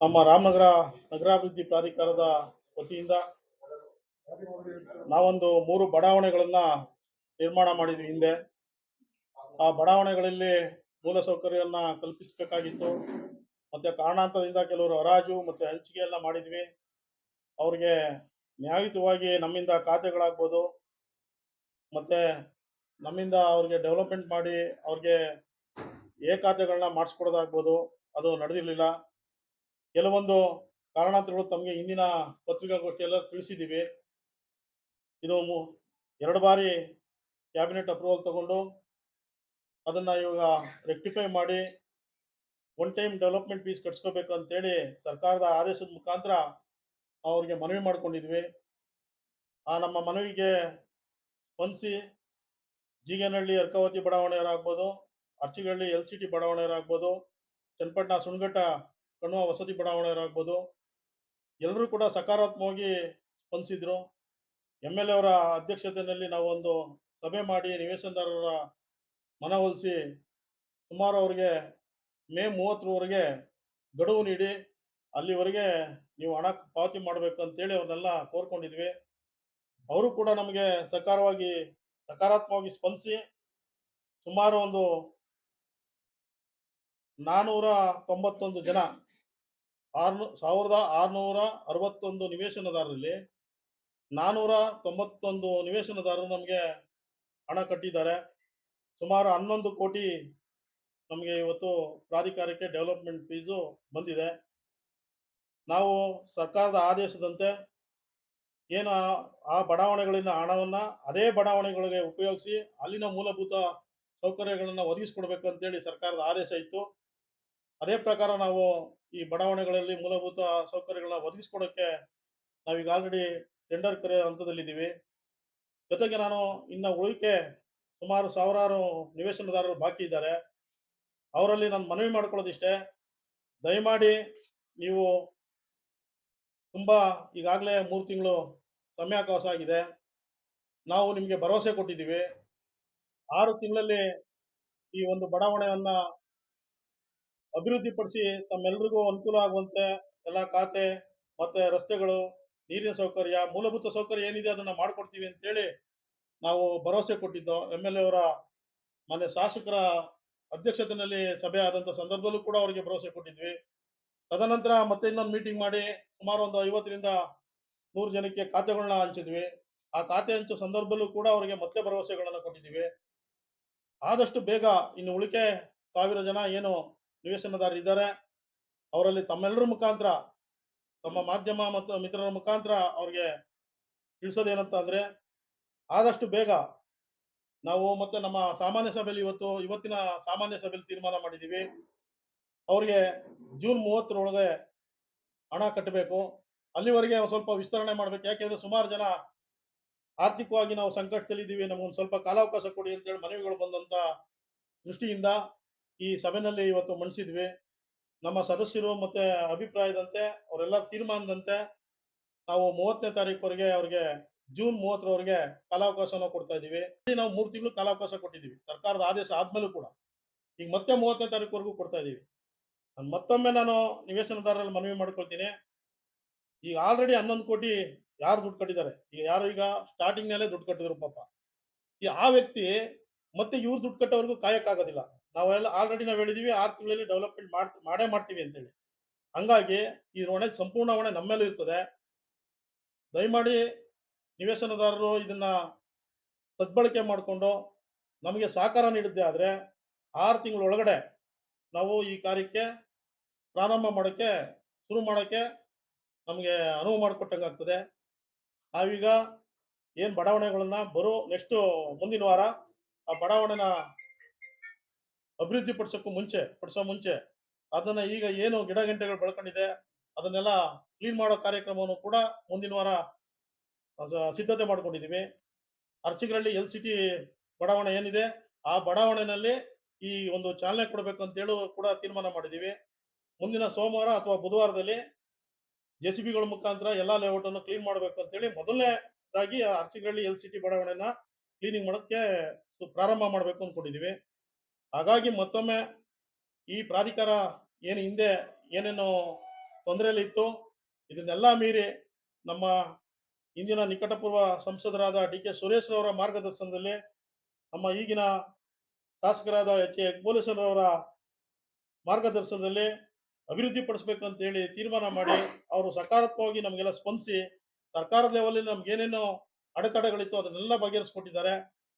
ನಮ್ಮ ರಾಮನಗರ ನಗರಾಭಿವೃದ್ಧಿ ಪ್ರಾಧಿಕಾರದ ವತಿಯಿಂದ ನಾವೊಂದು ಮೂರು ಬಡಾವಣೆಗಳನ್ನು ನಿರ್ಮಾಣ ಮಾಡಿದ್ವಿ ಹಿಂದೆ. ಆ ಬಡಾವಣೆಗಳಲ್ಲಿ ಮೂಲಸೌಕರ್ಯವನ್ನ ಕಲ್ಪಿಸಬೇಕಾಗಿತ್ತು. ಮತ್ತೆ ಕಾರಣಾಂತರದಿಂದ ಕೆಲವರು ಹರಾಜು ಮತ್ತೆ ಹಂಚಿಕೆ ಎಲ್ಲ ಮಾಡಿದ್ವಿ. ಅವ್ರಿಗೆ ನ್ಯಾಯಿತವಾಗಿ ನಮ್ಮಿಂದ ಖಾತೆಗಳಾಗ್ಬೋದು. ಮತ್ತೆ ನಮ್ಮಿಂದ ಅವ್ರಿಗೆ ಡೆವಲಪ್ಮೆಂಟ್ ಮಾಡಿ ಅವ್ರಿಗೆ ಏ ಖಾತೆಗಳನ್ನ ಮಾಡಿಸ್ಕೊಡೋದಾಗ್ಬೋದು. ಅದು ನಡೆದಿರಲಿಲ್ಲ. ಕೆಲವೊಂದು ಕಾರಣಾಂತರಗಳು ತಮಗೆ ಇಂದಿನ ಪತ್ರಿಕಾಗೋಷ್ಠಿಯೆಲ್ಲ ತಿಳಿಸಿದ್ದೀವಿ ಇದು ಎರಡು ಬಾರಿ ಕ್ಯಾಬಿನೆಟ್ ಅಪ್ರೂವಲ್ ತಗೊಂಡು ಅದನ್ನು ಇವಾಗ ರೆಕ್ಟಿಫೈ ಮಾಡಿ ಒನ್ ಟೈಮ್ ಡೆವಲಪ್ಮೆಂಟ್ ಫೀಸ್ ಕಟ್ಸ್ಕೋಬೇಕು ಅಂತೇಳಿ ಸರ್ಕಾರದ ಆದೇಶದ ಮುಖಾಂತರ ಅವರಿಗೆ ಮನವಿ ಮಾಡ್ಕೊಂಡಿದ್ವಿ. ಆ ನಮ್ಮ ಮನವಿಗೆ ಸ್ಪಂದಿಸಿ ಜೀಗನಹಳ್ಳಿ, ಅರ್ಕಾವತಿ ಬಡಾವಣೆಯವರಾಗ್ಬೋದು ಅರ್ಚಿಗಳ್ಳಿ ಎಲ್ ಸಿ ಟಿ ಬಡಾವಣೆಯವರಾಗ್ಬೋದು, ಚನ್ನಪಟ್ಟಣ ಸುಣಘಟ್ಟ ಕಣ್ವ ವಸತಿ ಬಡಾವಣೆಯವರಾಗ್ಬೋದು ಎಲ್ಲರೂ ಕೂಡ ಸಕಾರಾತ್ಮಕವಾಗಿ ಸ್ಪಂದಿಸಿದ್ರು. ಎಂ ಎಲ್ ಎ ಅವರ ಅಧ್ಯಕ್ಷತೆಯಲ್ಲಿ ನಾವೊಂದು ಸಭೆ ಮಾಡಿ ನಿವೇಶನದಾರರ ಮನವೊಲಿಸಿ ಸುಮಾರು ಅವರಿಗೆ ಮೇ ಮೂವತ್ತರವರೆಗೆ ಗಡುವು ನೀಡಿ, ಅಲ್ಲಿವರೆಗೆ ನೀವು ಹಣ ಪಾವತಿ ಮಾಡಬೇಕು ಅಂತೇಳಿ ಅವ್ರನ್ನೆಲ್ಲ ಕೋರ್ಕೊಂಡಿದ್ವಿ. ಅವರು ಕೂಡ ನಮಗೆ ಸಕಾರವಾಗಿ ಸಕಾರಾತ್ಮಕವಾಗಿ ಸ್ಪಂದಿಸಿ ಸುಮಾರು ಒಂದು ನಾನೂರ ತೊಂಬತ್ತೊಂದು ಜನ ಆರ್ನೂ, ಸಾವಿರದ ಆರುನೂರ ಅರವತ್ತೊಂದು ನಿವೇಶನದಾರರಲ್ಲಿ ನಾನೂರ ತೊಂಬತ್ತೊಂದು ನಿವೇಶನದಾರರು ನಮಗೆ ಹಣ ಕಟ್ಟಿದ್ದಾರೆ. ಸುಮಾರು ಹನ್ನೊಂದು ಕೋಟಿ ನಮಗೆ ಇವತ್ತು ಪ್ರಾಧಿಕಾರಕ್ಕೆ ಡೆವಲಪ್ಮೆಂಟ್ ಫೀಸು ಬಂದಿದೆ. ನಾವು ಸರ್ಕಾರದ ಆದೇಶದಂತೆ ಏನು ಆ- ಬಡಾವಣೆಗಳಿಂದ ಹಣವನ್ನು ಅದೇ ಬಡಾವಣೆಗಳಿಗೆ ಉಪಯೋಗಿಸಿ ಅಲ್ಲಿನ ಮೂಲಭೂತ ಸೌಕರ್ಯಗಳನ್ನು ಒದಗಿಸ್ಕೊಡ್ಬೇಕಂತೇಳಿ ಸರ್ಕಾರದ ಆದೇಶ ಇತ್ತು. ಅದೇ ಪ್ರಕಾರ ನಾವು ಈ ಬಡಾವಣೆಗಳಲ್ಲಿ ಮೂಲಭೂತ ಸೌಕರ್ಯಗಳನ್ನ ಒದಗಿಸ್ಕೊಡೋಕ್ಕೆ ನಾವೀಗ ಆಲ್ರೆಡಿ ಟೆಂಡರ್ ಕರೆ ಹಂತದಲ್ಲಿದ್ದೀವಿ. ಜೊತೆಗೆ ನಾನು ಇನ್ನು ಉಳಿಕೆ ಸುಮಾರು ಸಾವಿರಾರು ನಿವೇಶನದಾರರು ಬಾಕಿ ಇದ್ದಾರೆ. ಅವರಲ್ಲಿ ನಾನು ಮನವಿ ಮಾಡ್ಕೊಳ್ಳೋದಿಷ್ಟೇ. ದಯಮಾಡಿ ನೀವು ತುಂಬ ಈಗಾಗಲೇ ಮೂರು ತಿಂಗಳು ಸಮಯಾವಕಾಶ ಆಗಿದೆ. ನಾವು ನಿಮಗೆ ಭರವಸೆ ಕೊಟ್ಟಿದ್ದೀವಿ. ಆರು ತಿಂಗಳಲ್ಲಿ ಈ ಒಂದು ಬಡಾವಣೆಯನ್ನ ಅಭಿವೃದ್ಧಿಪಡಿಸಿ ತಮ್ಮೆಲ್ಲರಿಗೂ ಅನುಕೂಲ ಆಗುವಂತೆ ಎಲ್ಲ ಖಾತೆ ಮತ್ತೆ ರಸ್ತೆಗಳು, ನೀರಿನ ಸೌಕರ್ಯ, ಮೂಲಭೂತ ಸೌಕರ್ಯ ಏನಿದೆ ಅದನ್ನ ಮಾಡಿಕೊಡ್ತೀವಿ ಅಂತೇಳಿ ನಾವು ಭರವಸೆ ಕೊಟ್ಟಿದ್ದು, ಎಂ ಎಲ್ ಎ ಅವರ ಮನೆ ಶಾಸಕರ ಅಧ್ಯಕ್ಷತೆಯಲ್ಲಿ ಸಭೆ ಆದಂಥ ಸಂದರ್ಭದಲ್ಲೂ ಕೂಡ ಅವರಿಗೆ ಭರವಸೆ ಕೊಟ್ಟಿದ್ವಿ. ತದನಂತರ ಮತ್ತೆ ಇನ್ನೊಂದು ಮೀಟಿಂಗ್ ಮಾಡಿ ಸುಮಾರು ಒಂದು ಐವತ್ತರಿಂದ ನೂರು ಜನಕ್ಕೆ ಖಾತೆಗಳನ್ನ ಹಂಚಿದ್ವಿ. ಆ ಖಾತೆ ಹಂಚುವ ಸಂದರ್ಭದಲ್ಲೂ ಕೂಡ ಅವರಿಗೆ ಮತ್ತೆ ಭರವಸೆಗಳನ್ನು ಕೊಟ್ಟಿದ್ದೀವಿ. ಆದಷ್ಟು ಬೇಗ ಇನ್ನು ಉಳಿಕೆ ಸಾವಿರ ಜನ ಏನು ನಿವೇಶನದಾರರು ಇದ್ದಾರೆ. ಅವರಲ್ಲಿ ತಮ್ಮೆಲ್ಲರ ಮುಖಾಂತರ, ತಮ್ಮ ಮಾಧ್ಯಮ ಮತ್ತು ಮಿತ್ರರ ಮುಖಾಂತರ ಅವ್ರಿಗೆ ತಿಳಿಸೋದೇನಂತ ಅಂದ್ರೆ, ಆದಷ್ಟು ಬೇಗ ನಾವು ಮತ್ತೆ ನಮ್ಮ ಸಾಮಾನ್ಯ ಸಭೆಯಲ್ಲಿ ಇವತ್ತು, ಇವತ್ತಿನ ಸಾಮಾನ್ಯ ಸಭೆಯಲ್ಲಿ ತೀರ್ಮಾನ ಮಾಡಿದ್ದೀವಿ. ಅವ್ರಿಗೆ ಜೂನ್ ಮೂವತ್ತರೊಳಗೆ ಹಣ ಕಟ್ಟಬೇಕು. ಅಲ್ಲಿವರೆಗೆ ಸ್ವಲ್ಪ ವಿಸ್ತರಣೆ ಮಾಡ್ಬೇಕು. ಯಾಕೆಂದ್ರೆ ಸುಮಾರು ಜನ ಆರ್ಥಿಕವಾಗಿ ನಾವು ಸಂಕಷ್ಟದಲ್ಲಿದ್ದೀವಿ. ನಮಗೊಂದು ಸ್ವಲ್ಪ ಕಾಲಾವಕಾಶ ಕೊಡಿ ಅಂತೇಳಿ ಮನವಿಗಳು ಬಂದಂತ ದೃಷ್ಟಿಯಿಂದ ಈ ಸಭೆನಲ್ಲಿ ಇವತ್ತು ಮಂಡಿಸಿದ್ವಿ ನಮ್ಮ ಸದಸ್ಯರು ಮತ್ತೆ ಅಭಿಪ್ರಾಯದಂತೆ, ಅವರೆಲ್ಲ ತೀರ್ಮಾನದಂತೆ ನಾವು ಮೂವತ್ತನೇ ತಾರೀಕುವರೆಗೆ ಅವ್ರಿಗೆ, ಜೂನ್ ಮೂವತ್ತರವರೆಗೆ ಕಾಲಾವಕಾಶನ ಕೊಡ್ತಾ ಇಲ್ಲಿ ನಾವು ಮೂರು ತಿಂಗಳು ಕಾಲಾವಕಾಶ ಕೊಟ್ಟಿದ್ದೀವಿ. ಸರ್ಕಾರದ ಆದೇಶ ಆದ್ಮೇಲೂ ಕೂಡ. ಈಗ ಮತ್ತೆ ಮೂವತ್ತನೇ ತಾರೀಕುವರೆಗೂ ಕೊಡ್ತಾ ಇದ್ದೀವಿ. ನಾನು ಮತ್ತೊಮ್ಮೆ ನಾನು ನಿವೇಶನದಾರರಲ್ಲಿ ಮನವಿ ಮಾಡ್ಕೊಳ್ತೀನಿ. ಈಗ ಆಲ್ರೆಡಿ ಹನ್ನೊಂದು ಕೋಟಿ ಯಾರು ದುಡ್ಡು ಕಟ್ಟಿದ್ದಾರೆ? ಈಗ ಯಾರು ಈಗ ಸ್ಟಾರ್ಟಿಂಗ್ ನಲ್ಲೇ ದುಡ್ಡು ಕಟ್ಟಿದ್ರು ಪಾಪ. ಈ ಆ ವ್ಯಕ್ತಿ ಮತ್ತೆ ಇವ್ರು ದುಡ್ಡು ಕಟ್ಟೋವರೆಗೂ ಕಾಯಕ್ಕಾಗೋದಿಲ್ಲ. ನಾವೆಲ್ಲ ಆಲ್ರೆಡಿ ನಾವು ಹೇಳಿದೀವಿ, ಆರು ತಿಂಗಳಲ್ಲಿ ಡೆವಲಪ್ಮೆಂಟ್ ಮಾಡ್, ಮಾಡೇ ಮಾಡ್ತೀವಿ ಅಂತೇಳಿ. ಹಂಗಾಗಿ ಈ ಹೊಣೆ, ಸಂಪೂರ್ಣ ಹೊಣೆ ನಮ್ಮೇಲೂ ಇರ್ತದೆ. ದಯಮಾಡಿ ನಿವೇಶನದಾರರು ಇದನ್ನ ಸದ್ಬಳಕೆ ಮಾಡಿಕೊಂಡು ನಮಗೆ ಸಹಕಾರ ನೀಡಿದ್ದೆ ಆದರೆ ಆರು ತಿಂಗಳೊಳಗಡೆ ನಾವು ಈ ಕಾರ್ಯಕ್ಕೆ ಪ್ರಾರಂಭ ಮಾಡೋಕ್ಕೆ ಶುರು ಮಾಡೋಕ್ಕೆ ನಮಗೆ ಅನುವು ಮಾಡಿಕೊಟ್ಟಂಗೆ ಆಗ್ತದೆ. ನಾವೀಗ ಏನು ಬಡಾವಣೆಗಳನ್ನ ಬರೋ ನೆಕ್ಸ್ಟು ಮುಂದಿನ ವಾರ ಆ ಬಡಾವಣೆನ ಅಭಿವೃದ್ಧಿ ಪಡಿಸೋಕ್ಕೂ ಮುಂಚೆ, ಪಡಿಸೋ ಮುಂಚೆ ಅದನ್ನ ಈಗ ಏನು ಗಿಡ ಗಂಟೆಗಳು ಬೆಳ್ಕೊಂಡಿದೆ, ಅದನ್ನೆಲ್ಲ ಕ್ಲೀನ್ ಮಾಡೋ ಕಾರ್ಯಕ್ರಮವನ್ನು ಕೂಡ ಮುಂದಿನ ವಾರ ಸಿದ್ಧತೆ ಮಾಡ್ಕೊಂಡಿದ್ದೀವಿ ಅರ್ಚಿಗರಳ್ಳಿ ಎಲ್ ಸಿಟಿ ಬಡಾವಣೆ ಏನಿದೆ, ಆ ಬಡಾವಣೆಯಲ್ಲಿ ಈ ಒಂದು ಚಾಲನೆ ಕೊಡಬೇಕು ಅಂತೇಳಿ ಕೂಡ ತೀರ್ಮಾನ ಮಾಡಿದ್ದೀವಿ ಮುಂದಿನ ಸೋಮವಾರ ಅಥವಾ ಬುಧವಾರದಲ್ಲಿ ಜೆ ಸಿ ಬಿಗಳ ಮುಖಾಂತರ ಎಲ್ಲಾ ಲೇಔಟ್ ಅನ್ನು ಕ್ಲೀನ್ ಮಾಡಬೇಕು ಅಂತೇಳಿ ಮೊದಲನೇದಾಗಿ ಅರ್ಚಿಗರಳ್ಳಿ ಎಲ್ ಸಿಟಿ ಬಡಾವಣೆನ ಕ್ಲೀನಿಂಗ್ ಮಾಡೋಕ್ಕೆ ಪ್ರಾರಂಭ ಮಾಡಬೇಕು ಅಂದ್ಕೊಂಡಿದ್ದೀವಿ ಹಾಗಾಗಿ ಮತ್ತೊಮ್ಮೆ ಈ ಪ್ರಾಧಿಕಾರ ಏನು ಹಿಂದೆ ಏನೇನು ತೊಂದರೆಯಲ್ಲಿ ಇತ್ತು, ಇದನ್ನೆಲ್ಲ ಮೀರಿ ನಮ್ಮ ಇಂದಿನ ನಿಕಟಪೂರ್ವ ಸಂಸದರಾದ ಡಿ ಕೆ ಸುರೇಶ್ ರವರ ಮಾರ್ಗದರ್ಶನದಲ್ಲಿ ನಮ್ಮ ಈಗಿನ ಶಾಸಕರಾದ ಎಚ್ ಎ ಅವರ ಮಾರ್ಗದರ್ಶನದಲ್ಲಿ ಅಭಿವೃದ್ಧಿ ಪಡಿಸ್ಬೇಕು ಅಂತ ಹೇಳಿ ತೀರ್ಮಾನ ಮಾಡಿ ಅವರು ಸಕಾರಾತ್ಮಕವಾಗಿ ನಮಗೆಲ್ಲ ಸ್ಪಂದಿಸಿ ಸರ್ಕಾರದ ಲೆವೆಲ್ ನಮ್ಗೆ ಏನೇನು ಅಡೆತಡೆಗಳಿತ್ತು ಅದನ್ನೆಲ್ಲ ಬಗೆಹರಿಸ್ಕೊಟ್ಟಿದ್ದಾರೆ.